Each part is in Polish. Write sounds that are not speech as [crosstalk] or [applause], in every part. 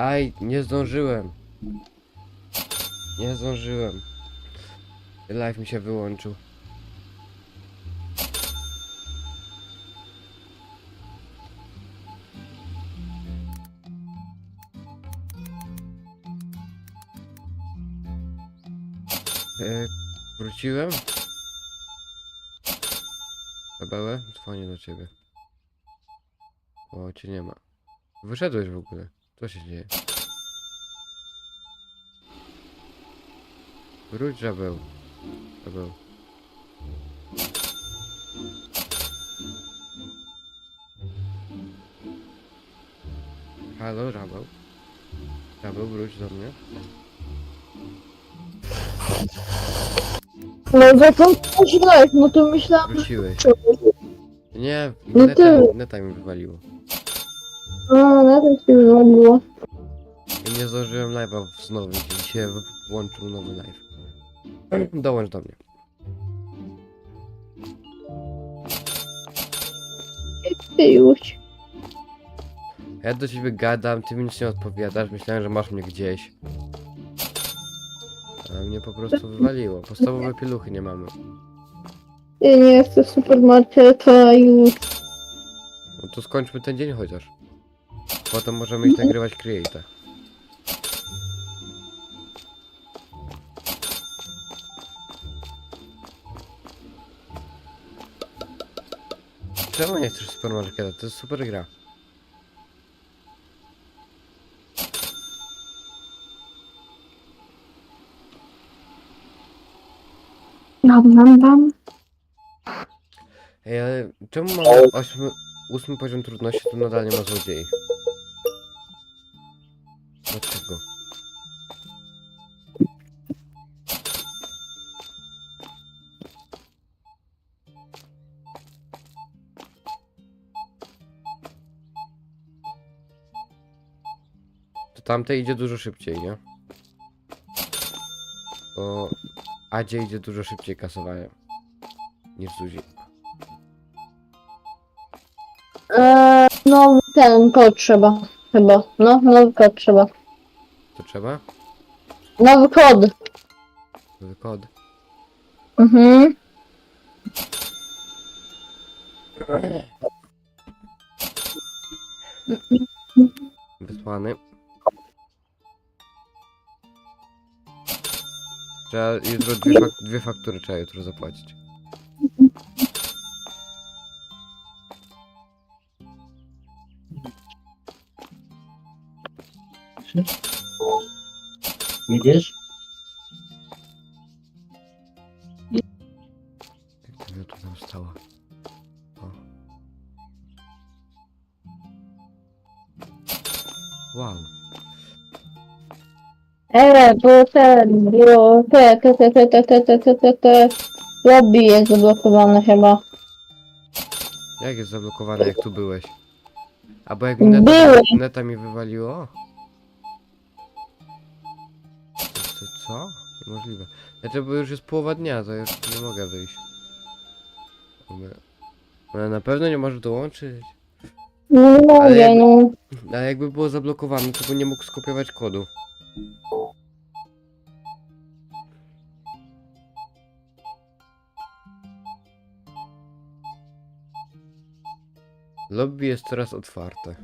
Aj, nie zdążyłem. Nie zdążyłem. Live mi się wyłączył. E, wróciłem? Pawełę? Dzwonię do ciebie. O, cię nie ma. Wyszedłeś w ogóle. Co się dzieje? Wróć, żabeł. Żabeł. Halo, żabeł. Żabeł, wróć do mnie. No zakończyłeś live, no to myślałam, Wróciłeś. Nie, No neta, ty- neta mi wywaliło. A, na to się wyrobiło. I nie zdążyłem live'a wznowić i się włączył nowy live. [clears throat] Dołącz do mnie. Ty już. Ja do ciebie gadam, ty mi nic nie odpowiadasz, myślałem, że masz mnie gdzieś. A mnie po prostu wywaliło. Podstawowe pieluchy nie mamy. Ja nie chcę supermarketa już. No to skończmy ten dzień chociaż. Potem możemy iść nagrywać Create'a. Czemu nie chcesz supermarketa? To jest super gra. Ej, ale czemu mamy ósmy, ósmy poziom trudności, to nadal nie ma złodziei? Tamte idzie dużo szybciej, nie? Bo Adzie idzie dużo szybciej kasowanie niż Zuzi. Eee, no ten kod trzeba. Chyba. No, nowy kod trzeba. To trzeba? Nowy kod. Nowy kod. Mhm. Wysłany. Trzeba jutro dwie, fak dwie faktury trzeba jutro zapłacić. Jedziesz? Eee, bo ten, bo te, te, te, te, te, te, te, te, te, te. Lobby jest zablokowane chyba. Jak jest zablokowane, jak tu byłeś? Albo jak mi neta, Byłem. neta mi wywaliło? To, co? Niemożliwe. Znaczy, bo już jest połowa dnia, to już nie mogę wyjść. Dobra. Ale na pewno nie możesz dołączyć. No nie mogę, jakby- no. Ale jakby było zablokowane, to by nie mógł skopiować kodu. Lobby jest teraz otwarte.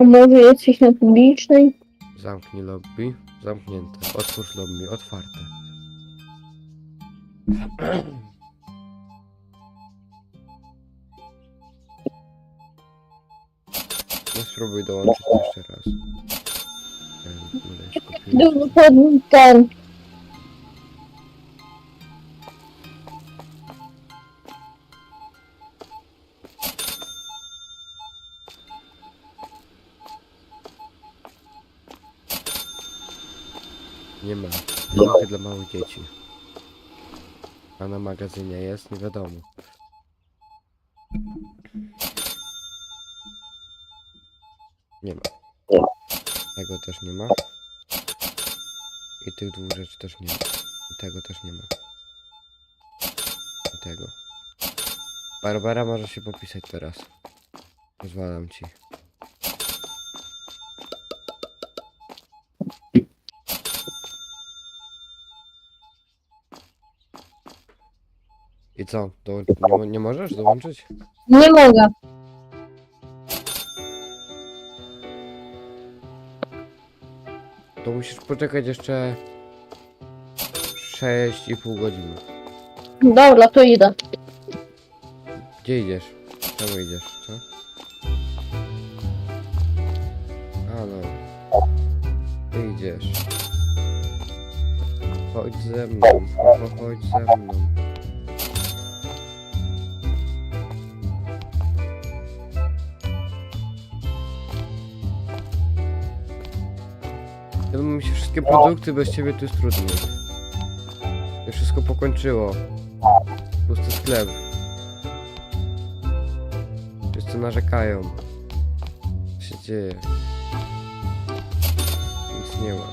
Może jesteś na publicznej? Zamknij lobby. Zamknięte. Otwórz lobby. Otwarte. No spróbuj dołączyć jeszcze raz. Kod ten. Nie ma. Tylko dla małych dzieci. A na magazynie jest? Nie wiadomo. Nie ma. Tego też nie ma. I tych dwóch rzeczy też nie ma. I tego też nie ma. I tego. Barbara może się popisać teraz. Pozwalam ci. I co? Dołą- nie, mo- nie możesz dołączyć? Nie mogę. To musisz poczekać jeszcze 6,5 godziny. Dobra, to idę. Gdzie idziesz? Czemu idziesz? Co? A no. Ty idziesz. Chodź ze mną, cho- cho- chodź ze mną. Ja bym się wszystkie produkty bez ciebie tu jest trudniej. To wszystko pokończyło. Pusty sklep. Wszyscy narzekają. Co się dzieje? Nic nie ma.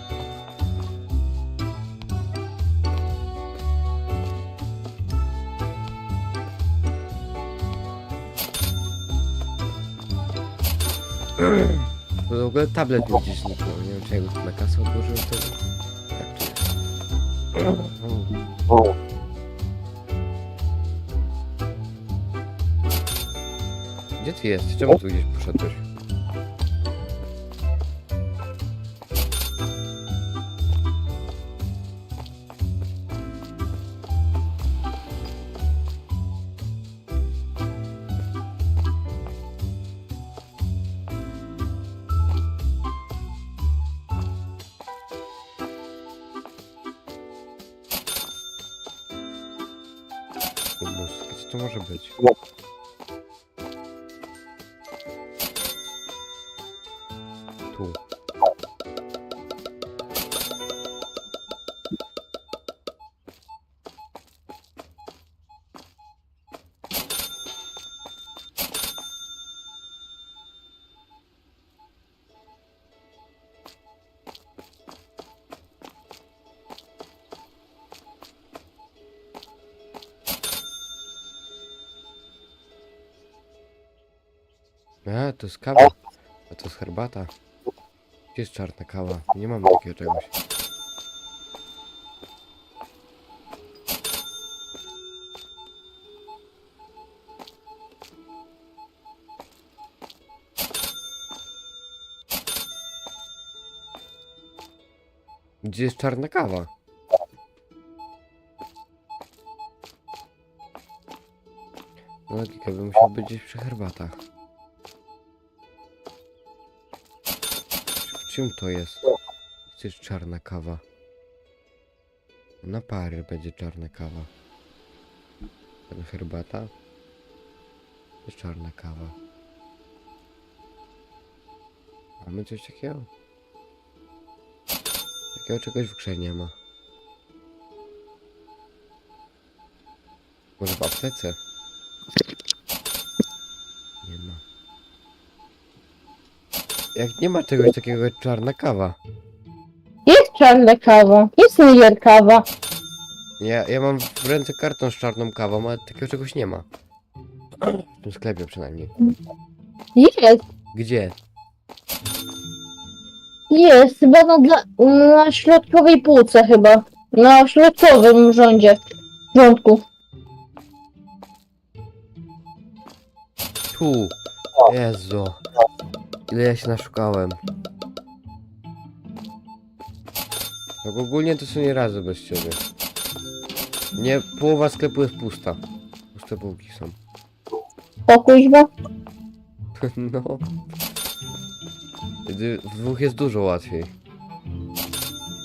[clears throat] To w ogóle tablet mi gdzieś zniknął. Nie wiem czy ja go na kasę odłożyłem to. Tak tu jest. Gdzie ty jesteś? Czemu tu gdzieś poszedłeś? Humus, Gdzie to może być? Tu. A, to jest kawa. A to jest herbata. Gdzie jest czarna kawa? Nie mam takiego czegoś. Gdzie jest czarna kawa? No logika by musiał być gdzieś przy herbatach. Czym to jest? Jest czarna kawa? Na pary będzie czarna kawa. Tam herbata? Jest czarna kawa. Mamy coś takiego? Takiego czegoś w grze nie ma. Może w aptece? Nie ma. Jak nie ma czegoś takiego jak czarna kawa. Jest czarna kawa. Jest niger kawa. Ja, ja mam w ręce karton z czarną kawą, ale takiego czegoś nie ma. W tym sklepie przynajmniej. Jest. Gdzie? Jest. Chyba na, dla, na środkowej półce chyba. Na środkowym rządzie. Rządku. Tu! Jezu! Ile ja się naszukałem. Tak ogólnie to są nie razy bez ciebie. Nie, połowa sklepu jest pusta. Puste półki są. O kuźwa. [laughs] No. Gdy W dwóch jest dużo łatwiej.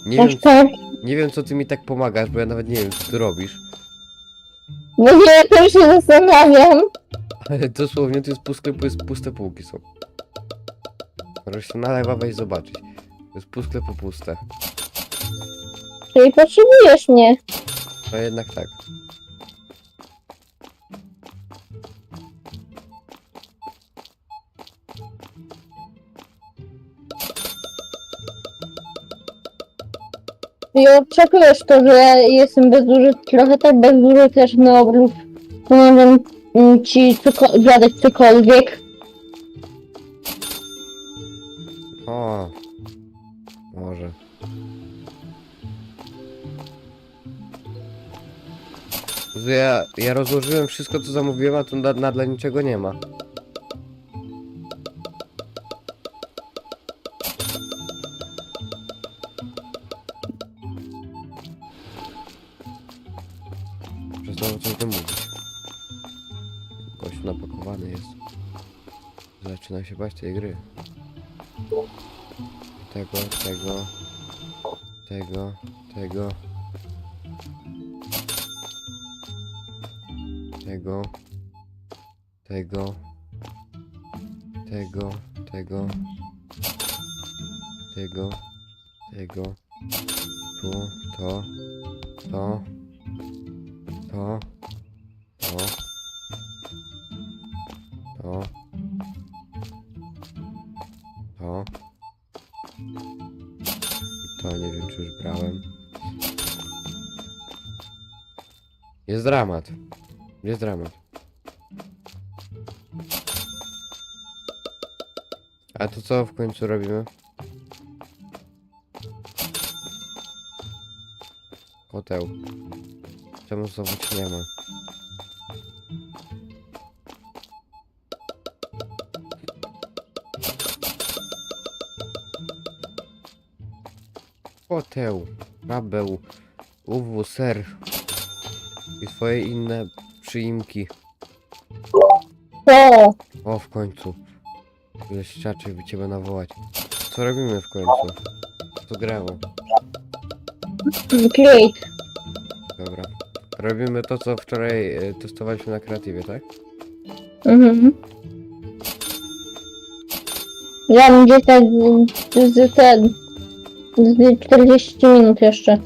Nie wiem, tak. nie wiem co ty mi tak pomagasz, bo ja nawet nie wiem co ty robisz. No nie, to się zastanawiam. [laughs] Ale dosłownie to jest jest puste półki są. Możesz się na live'a wejść zobaczyć. To jest pół sklepu puste. Czyli potrzebujesz mnie. No jednak tak. I oczekujesz to, że jestem bezużyteczny, trochę tak bezużyteczny obrót. No wiem, mm, ci coko- gadać cokolwiek. Jezu, Ja, ja rozłożyłem wszystko co zamówiłem, a tu na- nadal niczego nie ma. Znowu coś domówić. Gość napakowany jest. Zaczyna się bać tej gry tego, tego, tego, tego, tego, tego, tego, tego, tego, tego, tu, to, to, to, to, to, to. To nie wiem, czy już brałem. Jest dramat. Jest dramat. A to co w końcu robimy? Hotel. Czemu znowu nie ma? Hotel, Rabeł, UW, Ser i twoje inne przyimki. To, O, w końcu. Ile ściaczy by ciebie nawołać. Co robimy w końcu? To grało. great. Dobra. Robimy to, co wczoraj e, testowaliśmy na kreatywie, tak? Mhm. Ja mam gdzieś tak z, z ten... Z 40 minut jeszcze.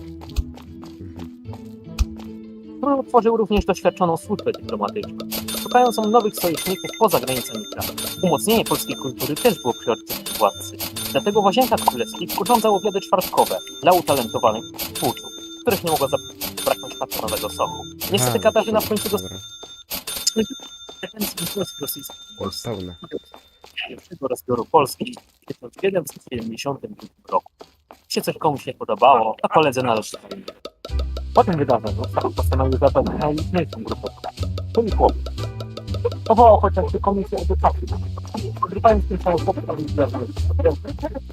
Mhm. Król tworzył również doświadczoną służbę dyplomatyczną, szukając on nowych sojuszników poza granicami kraju. Umocnienie polskiej kultury też było priorytetem władcy. Dlatego w Łazienkach Królewskich urządzał obiady czwartkowe dla utalentowanych twórców, których nie mogło zabraknąć patronowego sochu. Niestety A, Katarzyna w końcu dobra. dostała w To Polsce. pełne. pierwszego rozbioru Polski w 1772 roku. Jeśli się coś komuś nie podobało, to koledze należy po tym wydarzeniu sam postanowił zaatakować mniejszą grupę, czyli chłopów. Powołał chociażby komisję edukacji. Grupami z tym samym chłopcami zdarzyły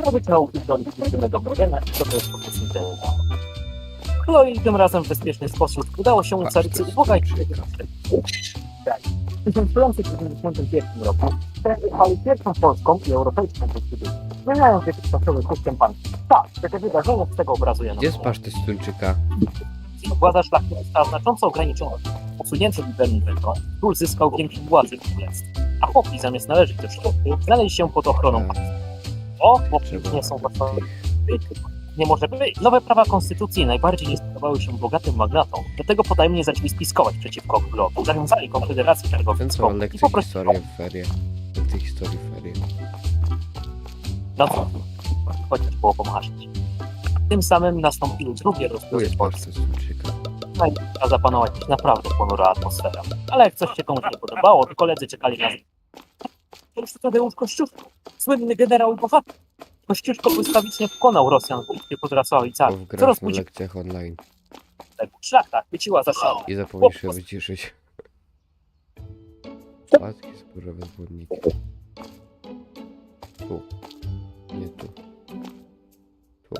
robić nauki do licznego podziela no i dobrze Chloe tym razem w bezpieczny sposób udało się ucalić ubogajszy w 1991 roku przejechali pierwszą polską i europejską konstytucję, zmieniając je podstawowy kuszczem państw. Tak, takie wydarzenia z tego obrazu ja Gdzie jest paszty z tuńczyka? Władza szlachcica znacząco ograniczona. Usunięty liberalny węgla, król zyskał większą władzę w królestwie, a chłopi zamiast należeć do szlachty, znaleźli się pod ochroną państwa. O, chłopi nie są własnymi nie może być. Nowe prawa konstytucji najbardziej nie spodobały się bogatym magnatom. Do tego podajemnie zaczęli spiskować przeciwko królowi. Zawiązali konfederację co, i po prostu historii w ferie. Lekcje historii w ferie. No co? Chociaż było pomarzyć. Tym samym nastąpiły drugie jest Polski. Miała zapanować naprawdę ponura atmosfera. Ale jak coś się komuś nie podobało, to koledzy czekali na... To już Tadeusz Kościuszko, słynny generał i bohater. Kościuszko błyskawicznie pokonał Rosjan w bitwie pod w co grach na rozbudziło lekcjach online. szlachta, chwyciła za szale. I zapomnisz się wyciszyć. Płatki zbożowe zbudniki. Tu. Nie tu. Tu.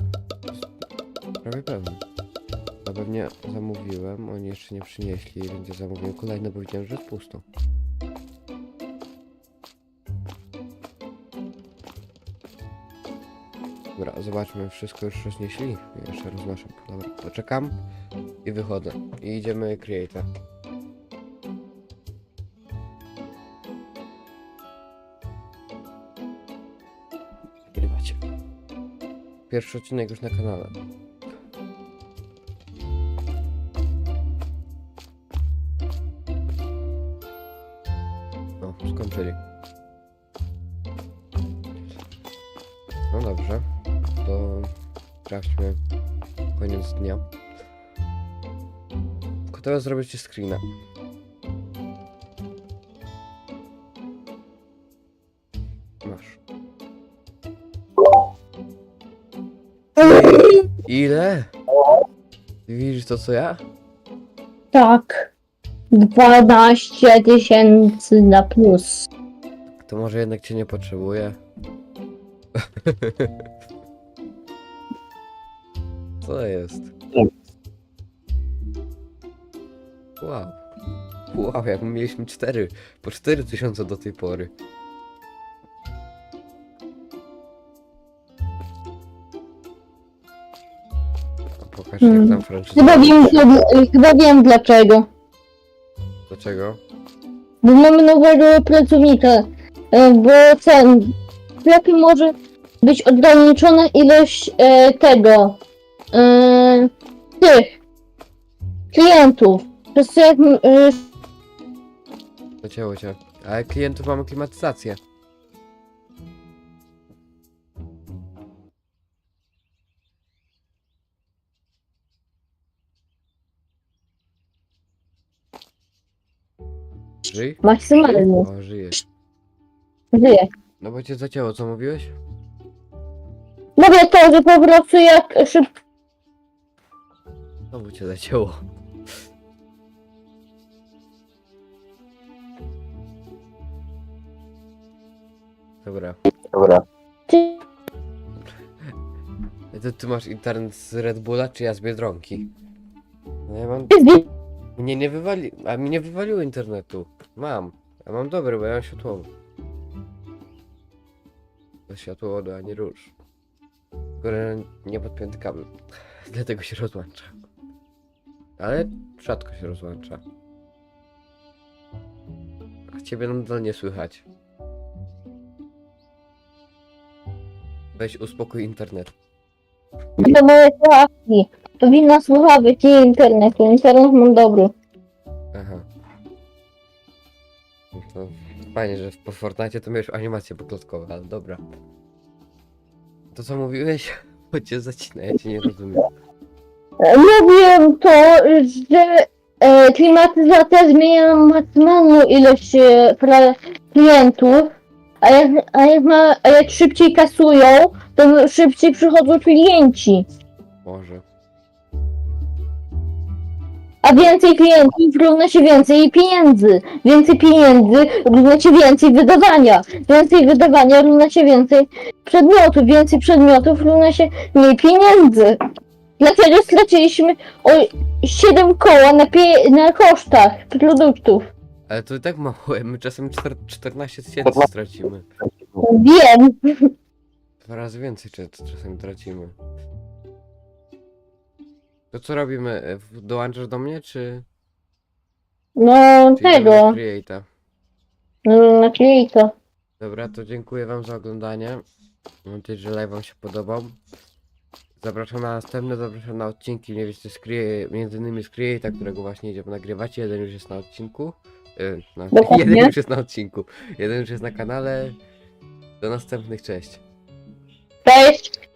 Prawie pewnie. Pewnie zamówiłem, oni jeszcze nie przynieśli, więc ja zamówiłem kolejne, bo widziałem, że jest pusto. Dobra, zobaczmy, wszystko już roznieśli? Nie, Jeszcze roznoszę. Dobra, poczekam i wychodzę. I idziemy creator. Pierwszy odcinek już na kanale. czyli. No dobrze, to sprawdźmy koniec dnia. Tylko teraz zrobię ci screena. Masz. Ile? Ty widzisz to co ja? Tak. 12 tysięcy na plus. To może jednak cię nie potrzebuję. [laughs] Co jest? Wow. Wow, jak my mieliśmy 4, po 4 tysiące do tej pory. Pokaż jak Hmm. tam franczyza. Chyba wiem, chyba wiem dlaczego. Dlaczego? Bo mamy nowego pracownika. E, Bo ten w sklepie może być ograniczona ilość e, tego e, tych klientów. Przez co jak m- e, Zacięło cię. Ale klientów mamy klimatyzację. Żyj? maksymalnie O, żyjesz. żyje. No bo cię zacięło, co mówiłeś? Mówię to, że po prostu jak szybko Znowu cię zacięło. Dobra. Dobra. To ty masz internet z Red Bulla, czy ja z Biedronki? No ja mam... Mnie nie wywali... A mi nie wywaliło internetu. Mam. Ja mam dobry, bo ja mam światłowy. To światłowodu, a nie róż. Tylko nie podpięty kabel. [laughs] Dlatego się rozłącza. Ale rzadko się rozłącza. A ciebie nadal nie słychać. Weź uspokój internet. do moje słuchawki. To wina słuchawek i internetu. Internet mam dobry. Fajnie, że po Fortnite to miałeś animacje poklatkowe, ale dobra. To co mówiłeś? [laughs] Bo cię zacina, ja cię nie rozumiem. Mówiłem to, że e, klimatyzacja zmienia maksymalną ilość e, pra- klientów, a jak, a, jak ma, a jak szybciej kasują, to szybciej przychodzą klienci. Może. A więcej klientów równa się więcej pieniędzy. Więcej pieniędzy równa się więcej wydawania. Więcej wydawania równa się więcej przedmiotów. Więcej przedmiotów równa się mniej pieniędzy. Dlatego straciliśmy o 7 koła na, pie- na kosztach produktów. Ale to i tak mało, my czasem czter- 14 tysięcy stracimy. Wiem. Dwa razy więcej czasem tracimy. To co robimy? E, w- Dołączasz do mnie, czy... No czy idziemy tego. na Create'a? No, naklej to. Dobra, to dziękuję wam za oglądanie. Mam nadzieję, że live wam się podobał. Zapraszam na następne, zapraszam na odcinki, nie wiecie, z Crea- między innymi z Create'a, którego właśnie idziemy nagrywać. Jeden już jest na odcinku. Yy, no, [laughs] Dokładnie. jeden już jest na odcinku. Jeden już jest na kanale. Do następnych, cześć. Cześć.